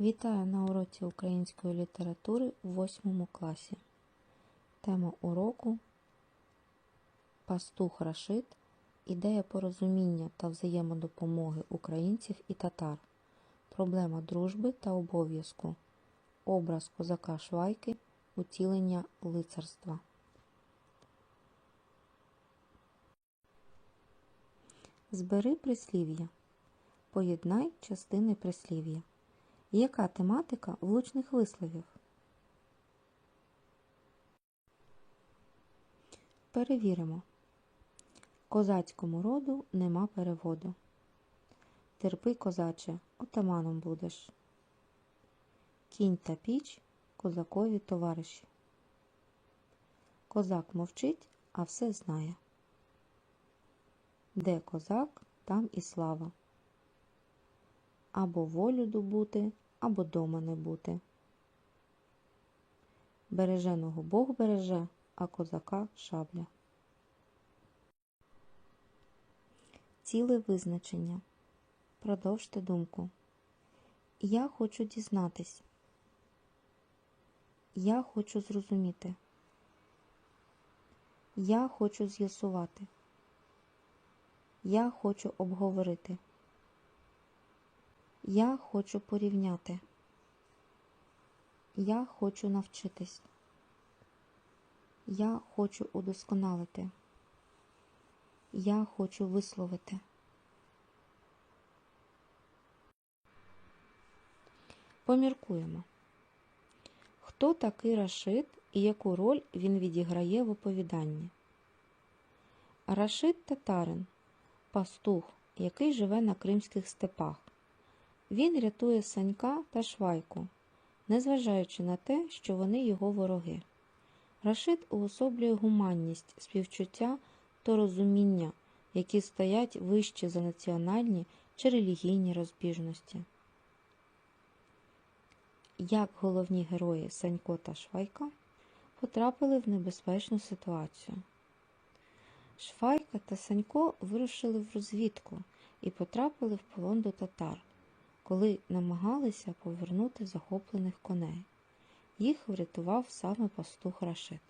Вітаю на уроці української літератури в 8 класі. Тема уроку Пастух Рашид. Ідея порозуміння та взаємодопомоги українців і татар. Проблема дружби та обов'язку. Образ козака Швайки. Утілення лицарства. Збери прислів'я. Поєднай частини прислів'я. Яка тематика влучних висловів? Перевіримо. Козацькому роду нема переводу. Терпи, козаче, отаманом будеш. Кінь та піч козакові товариші. Козак мовчить, а все знає. Де козак, там і слава. Або волю добути, або дома не бути. Береженого Бог береже, а козака шабля. Ціле визначення. Продовжте думку. Я хочу дізнатись. Я хочу зрозуміти. Я хочу з'ясувати. Я хочу обговорити. Я хочу порівняти. Я хочу навчитись. Я хочу удосконалити. Я хочу висловити. Поміркуємо. Хто такий Рашид і яку роль він відіграє в оповіданні? Рашид татарин, пастух, який живе на кримських степах. Він рятує Санька та Швайку, незважаючи на те, що вони його вороги. Рашид уособлює гуманність, співчуття та розуміння, які стоять вище за національні чи релігійні розбіжності. Як головні герої Санько та Швайка потрапили в небезпечну ситуацію. Швайка та Санько вирушили в розвідку і потрапили в полон до татар коли намагалися повернути захоплених коней. Їх врятував саме пастух Рашид.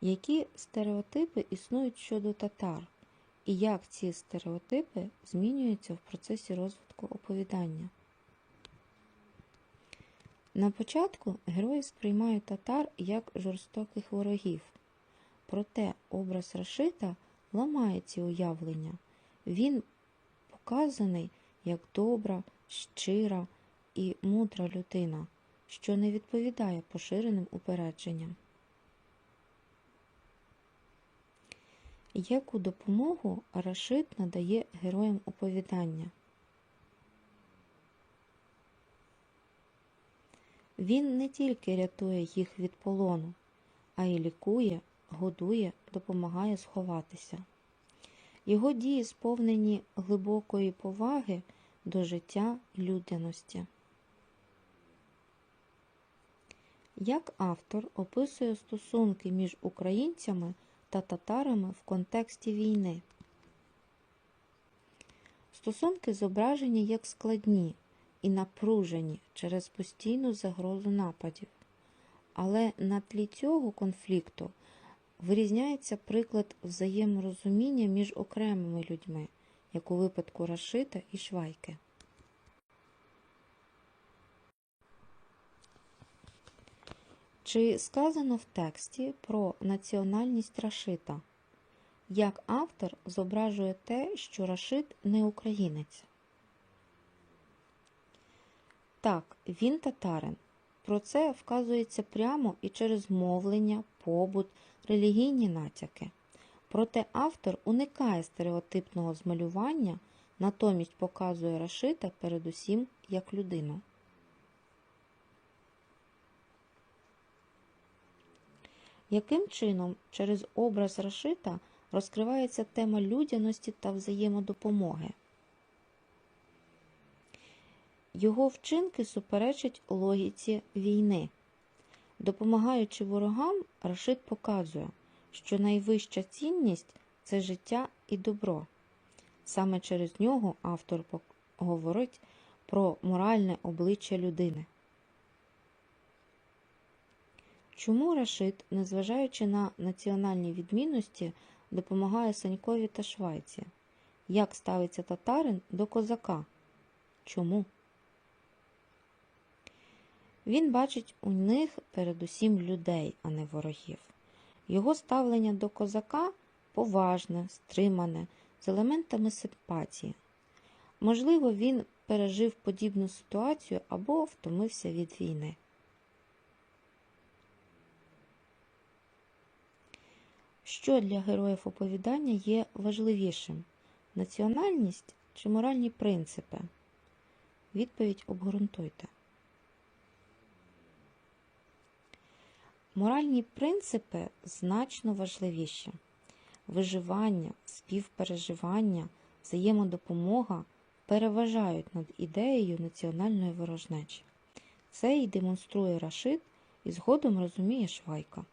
Які стереотипи існують щодо татар, і як ці стереотипи змінюються в процесі розвитку оповідання? На початку герої сприймають татар як жорстоких ворогів, проте образ Рашита ламає ці уявлення. Він показаний як добра, щира і мудра людина, що не відповідає поширеним упередженням. Яку допомогу Рашид надає героям оповідання? Він не тільки рятує їх від полону, а й лікує, годує, допомагає сховатися. Його дії сповнені глибокої поваги до життя людяності. Як автор описує стосунки між українцями та татарами в контексті війни? Стосунки зображені як складні і напружені через постійну загрозу нападів. Але на тлі цього конфлікту вирізняється приклад взаєморозуміння між окремими людьми, як у випадку Рашита і Швайки. Чи сказано в тексті про національність Рашита? Як автор зображує те, що Рашид не українець? Так, він татарин. Про це вказується прямо і через мовлення, побут, релігійні натяки. Проте автор уникає стереотипного змалювання, натомість показує Рашита передусім як людину. Яким чином через образ Рашита розкривається тема людяності та взаємодопомоги? Його вчинки суперечать логіці війни. Допомагаючи ворогам, Рашид показує, що найвища цінність це життя і добро. Саме через нього автор говорить про моральне обличчя людини. Чому Рашид, незважаючи на національні відмінності, допомагає Санькові та Швайці? Як ставиться татарин до козака? Чому? Він бачить у них передусім людей, а не ворогів. Його ставлення до козака поважне, стримане, з елементами симпатії. Можливо, він пережив подібну ситуацію або втомився від війни. Що для героїв оповідання є важливішим національність чи моральні принципи? Відповідь обґрунтуйте. Моральні принципи значно важливіші. Виживання, співпереживання, взаємодопомога переважають над ідеєю національної ворожнечі. Це і демонструє Рашид і згодом розуміє Швайка.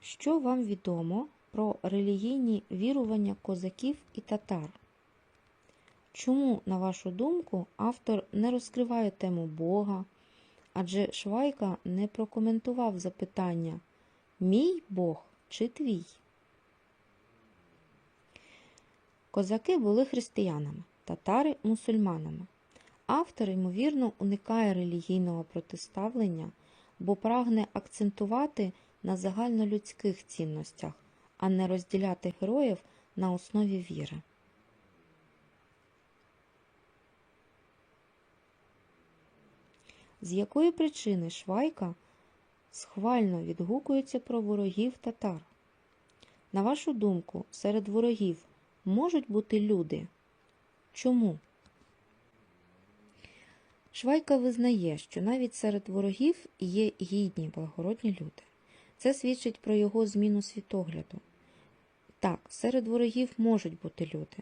Що вам відомо про релігійні вірування козаків і татар? Чому, на вашу думку, автор не розкриває тему Бога? Адже Швайка не прокоментував запитання Мій Бог чи твій? Козаки були християнами, татари мусульманами. Автор, ймовірно, уникає релігійного протиставлення, бо прагне акцентувати на загальнолюдських цінностях, а не розділяти героїв на основі віри. З якої причини Швайка схвально відгукується про ворогів татар? На вашу думку, серед ворогів можуть бути люди? Чому? Швайка визнає, що навіть серед ворогів є гідні благородні люди. Це свідчить про його зміну світогляду. Так, серед ворогів можуть бути люди,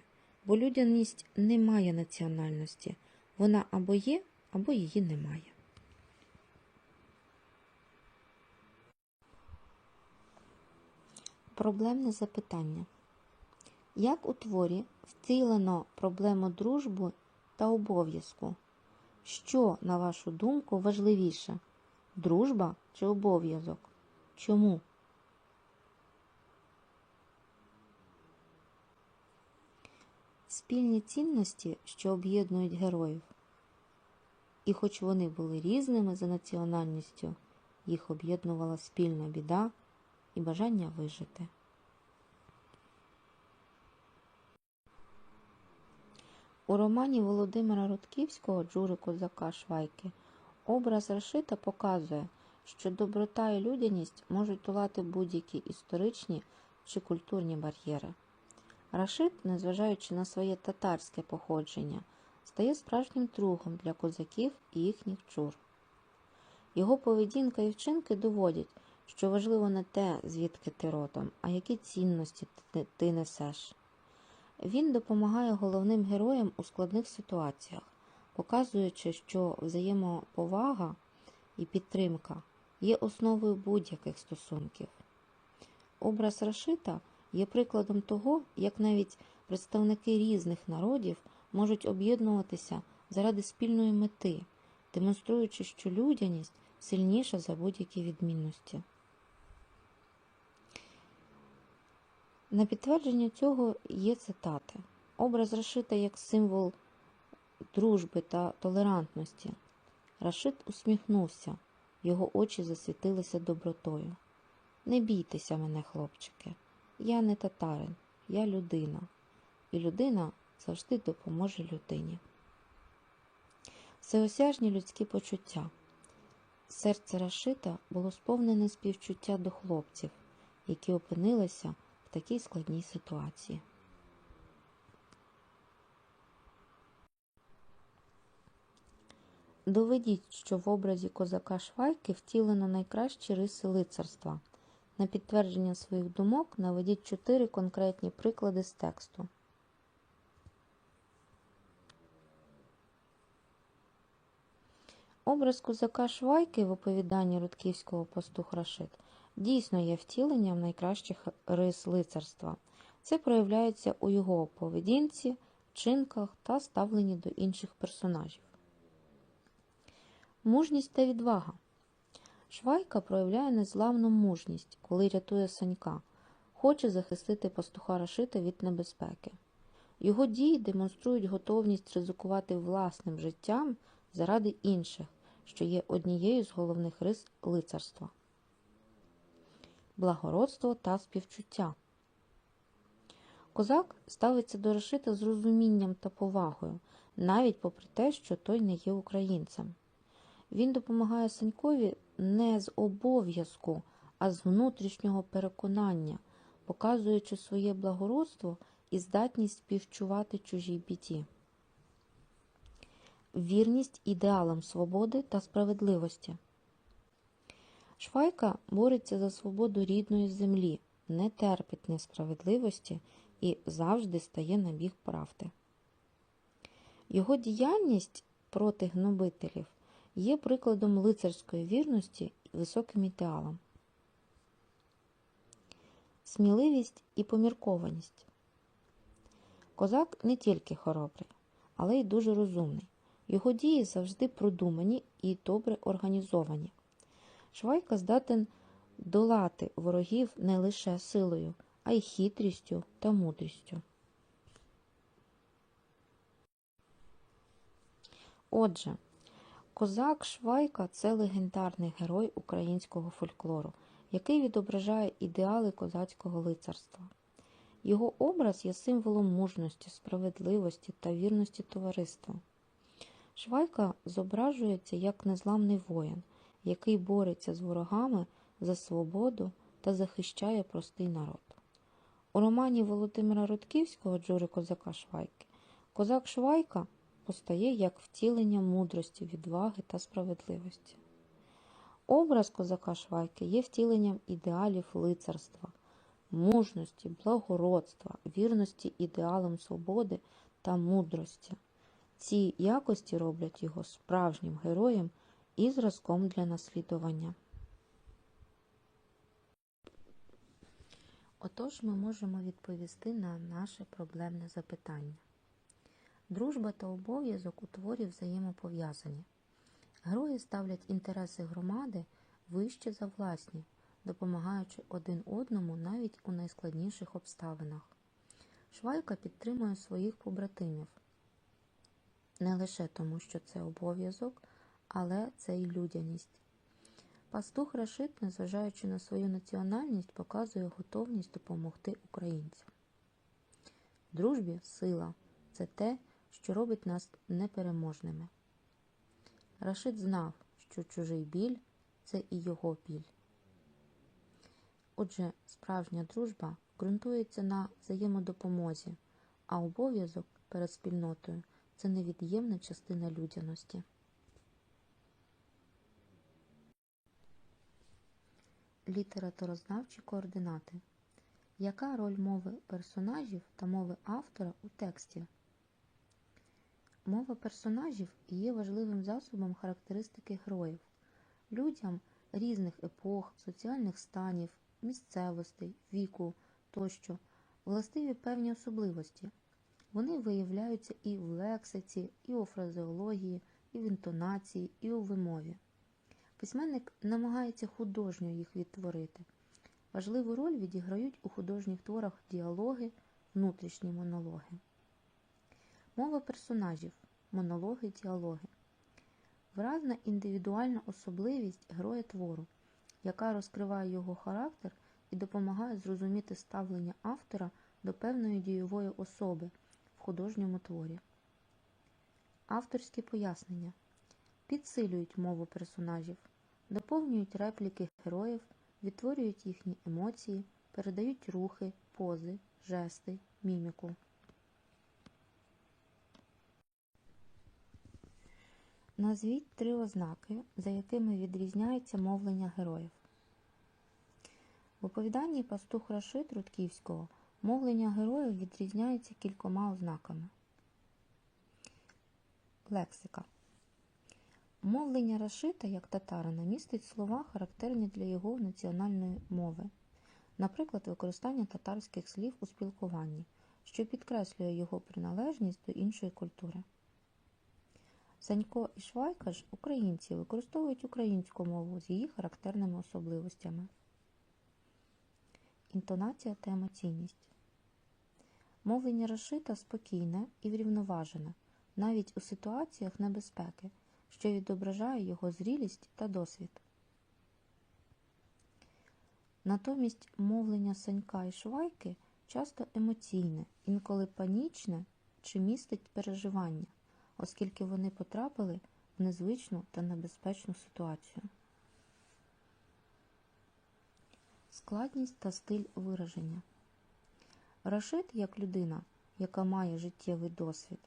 бо людяність не має національності. Вона або є, або її немає. Проблемне запитання. Як у творі втілено проблему дружби та обов'язку? Що, на вашу думку, важливіше дружба чи обов'язок? Чому? Спільні цінності, що об'єднують героїв. І хоч вони були різними за національністю, їх об'єднувала спільна біда і бажання вижити. У романі Володимира Рудківського Джури Козака Швайки образ Рашита показує, що доброта і людяність можуть долати будь-які історичні чи культурні бар'єри. Рашид, незважаючи на своє татарське походження, стає справжнім другом для козаків і їхніх чур. Його поведінка і вчинки доводять, що важливо не те, звідки ти родом, а які цінності ти, несеш. Він допомагає головним героям у складних ситуаціях, показуючи, що взаємоповага і підтримка є основою будь-яких стосунків. Образ Рашита є прикладом того, як навіть представники різних народів можуть об'єднуватися заради спільної мети, демонструючи, що людяність сильніша за будь-які відмінності. На підтвердження цього є цитати. Образ Рашита як символ дружби та толерантності. Рашид усміхнувся, його очі засвітилися добротою. Не бійтеся мене, хлопчики, я не татарин, я людина, і людина завжди допоможе людині. Всеосяжні людські почуття. Серце Рашита було сповнене співчуття до хлопців, які опинилися такій складній ситуації. Доведіть, що в образі козака Швайки втілено найкращі риси лицарства. На підтвердження своїх думок наведіть чотири конкретні приклади з тексту. Образ козака Швайки в оповіданні Рудківського пастух Рашид дійсно є втіленням найкращих рис лицарства. Це проявляється у його поведінці, вчинках та ставленні до інших персонажів. Мужність та відвага. Швайка проявляє незламну мужність, коли рятує Санька, хоче захистити пастуха Рашита від небезпеки. Його дії демонструють готовність ризикувати власним життям заради інших, що є однією з головних рис лицарства. Благородство та співчуття. Козак ставиться до Рашита з розумінням та повагою, навіть попри те, що той не є українцем. Він допомагає Санькові не з обов'язку, а з внутрішнього переконання, показуючи своє благородство і здатність співчувати чужій біді. Вірність ідеалам свободи та справедливості. Швайка бореться за свободу рідної землі, не терпить несправедливості і завжди стає на біг правди. Його діяльність проти гнобителів є прикладом лицарської вірності високим ідеалом. Сміливість і поміркованість. Козак не тільки хоробрий, але й дуже розумний. Його дії завжди продумані і добре організовані. Швайка здатен долати ворогів не лише силою, а й хитрістю та мудрістю. Отже, козак Швайка це легендарний герой українського фольклору, який відображає ідеали козацького лицарства. Його образ є символом мужності, справедливості та вірності товариства. Швайка зображується як незламний воїн, який бореться з ворогами за свободу та захищає простий народ. У романі Володимира Рудківського Джури Козака Швайки козак Швайка постає як втілення мудрості, відваги та справедливості. Образ козака Швайки є втіленням ідеалів лицарства, мужності, благородства, вірності ідеалам свободи та мудрості. Ці якості роблять його справжнім героєм і зразком для наслідування. Отож ми можемо відповісти на наше проблемне запитання. Дружба та обов'язок у творі взаємопов'язані. Герої ставлять інтереси громади вище за власні, допомагаючи один одному навіть у найскладніших обставинах. Швайка підтримує своїх побратимів не лише тому, що це обов'язок, але це і людяність. Пастух Рашид, незважаючи на свою національність, показує готовність допомогти українцям. Дружбі сила це те, що робить нас непереможними. Рашид знав, що чужий біль це і його біль. Отже, справжня дружба ґрунтується на взаємодопомозі, а обов'язок перед спільнотою це невід'ємна частина людяності. Літературознавчі координати. Яка роль мови персонажів та мови автора у тексті? Мова персонажів є важливим засобом характеристики героїв. Людям різних епох, соціальних станів, місцевостей, віку тощо властиві певні особливості. Вони виявляються і в лексиці, і у фразеології, і в інтонації, і у вимові. Письменник намагається художньо їх відтворити. Важливу роль відіграють у художніх творах діалоги, внутрішні монологи. Мова персонажів, монологи, діалоги. Виразна індивідуальна особливість героя твору, яка розкриває його характер і допомагає зрозуміти ставлення автора до певної дієвої особи в художньому творі. Авторські пояснення підсилюють мову персонажів, доповнюють репліки героїв, відтворюють їхні емоції, передають рухи, пози, жести, міміку. Назвіть три ознаки, за якими відрізняється мовлення героїв. В оповіданні пастух Рашид Рудківського мовлення героїв відрізняється кількома ознаками. Лексика. Мовлення Рашита як татарина містить слова, характерні для його національної мови. наприклад, використання татарських слів у спілкуванні, що підкреслює його приналежність до іншої культури. Санько і Швайка ж українці використовують українську мову з її характерними особливостями. Інтонація та емоційність. Мовлення Рашита спокійне і врівноважене, навіть у ситуаціях небезпеки, що відображає його зрілість та досвід. Натомість мовлення Санька і Швайки часто емоційне, інколи панічне чи містить переживання, оскільки вони потрапили в незвичну та небезпечну ситуацію. Складність та стиль вираження. Рашид, як людина, яка має життєвий досвід,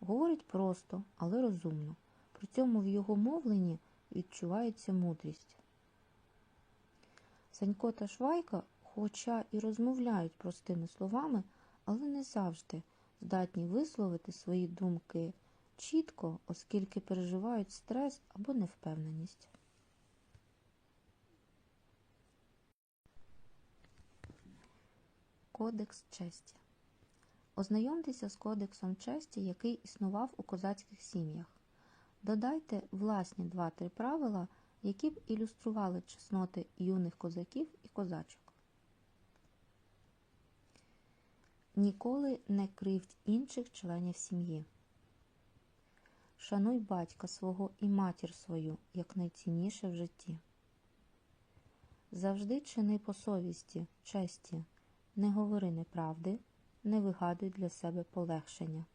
говорить просто, але розумно. При цьому в його мовленні відчувається мудрість. Санько та Швайка, хоча і розмовляють простими словами, але не завжди здатні висловити свої думки чітко, оскільки переживають стрес або невпевненість. Кодекс честі. Ознайомтеся з кодексом честі, який існував у козацьких сім'ях. Додайте власні два-три правила, які б ілюстрували чесноти юних козаків і козачок. Ніколи не кривдь інших членів сім'ї. Шануй батька свого і матір свою, як найцінніше в житті. Завжди чини по совісті, честі, не говори неправди, не вигадуй для себе полегшення.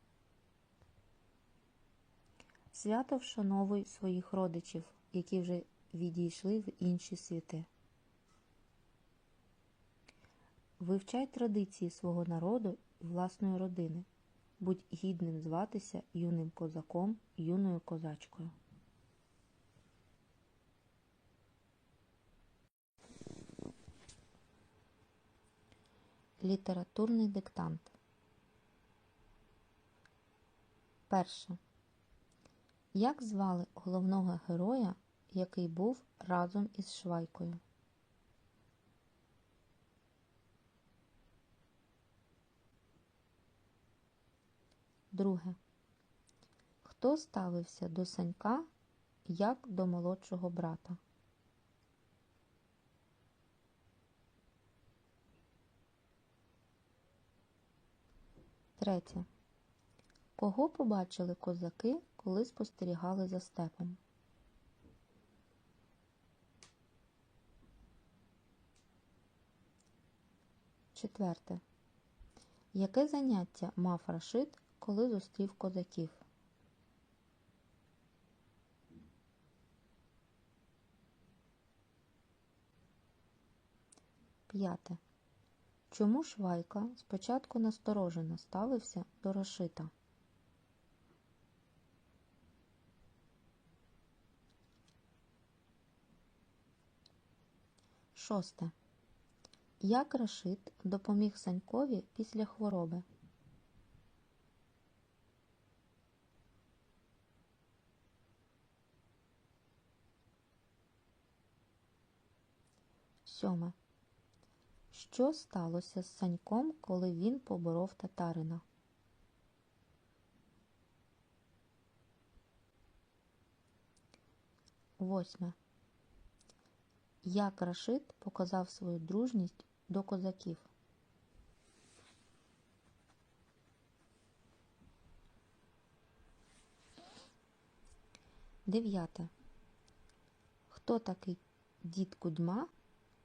Свято вшановуй своїх родичів, які вже відійшли в інші світи. Вивчай традиції свого народу і власної родини. Будь гідним зватися юним козаком, юною козачкою. Літературний диктант. Перше. Як звали головного героя, який був разом із Швайкою? Друге. Хто ставився до Санька як до молодшого брата? Третє. Кого побачили козаки, коли спостерігали за степом? Четверте. Яке заняття мав Рашид, коли зустрів козаків? П'яте. Чому Швайка спочатку насторожено ставився до Рашита? Шосте. Як Рашид допоміг Санькові після хвороби? Сьоме. Що сталося з Саньком, коли він поборов татарина? Восьме. Як Рашид показав свою дружність до козаків? Дев'яте. Хто такий дід Кудьма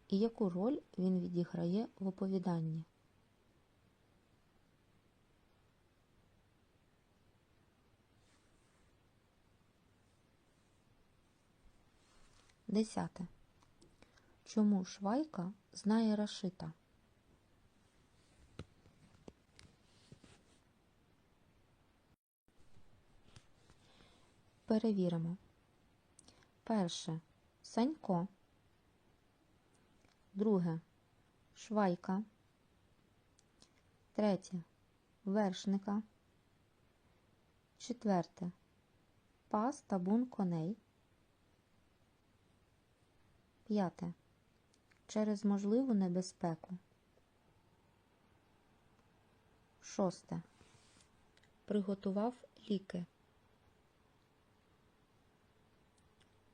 і яку роль він відіграє в оповіданні? Десяте. Чому Швайка знає Рашита? Перевіримо. Перше. Санько. Друге. Швайка. Третє. Вершника. Четверте. Пас табун коней. П'яте. Через можливу небезпеку. Шосте. Приготував ліки.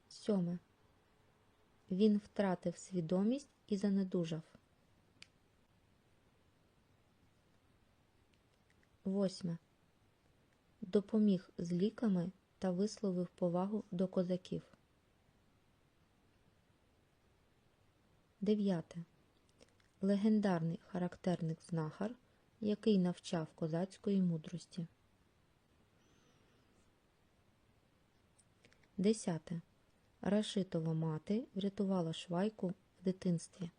Сьоме. Він втратив свідомість і занедужав. Восьме. Допоміг з ліками та висловив повагу до козаків. Дев'яте. Легендарний характерник знахар, який навчав козацької мудрості. Десяте. Рашитова мати врятувала швайку в дитинстві.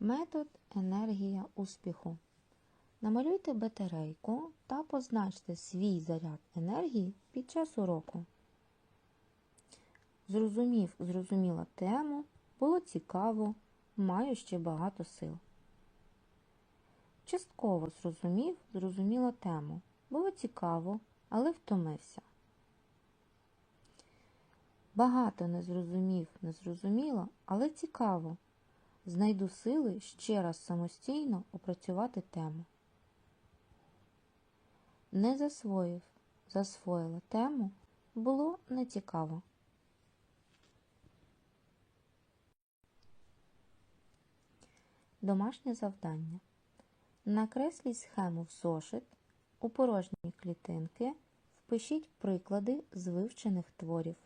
Метод енергія успіху. Намалюйте батарейку та позначте свій заряд енергії під час уроку. Зрозумів, зрозуміла тему, було цікаво, маю ще багато сил. Частково зрозумів, зрозуміла тему. Було цікаво, але втомився. Багато не зрозумів, не зрозуміла, але цікаво. Знайду сили ще раз самостійно опрацювати тему. Не засвоїв, засвоїла тему, було нецікаво. Домашнє завдання. Накресліть схему в зошит, у порожні клітинки впишіть приклади з вивчених творів.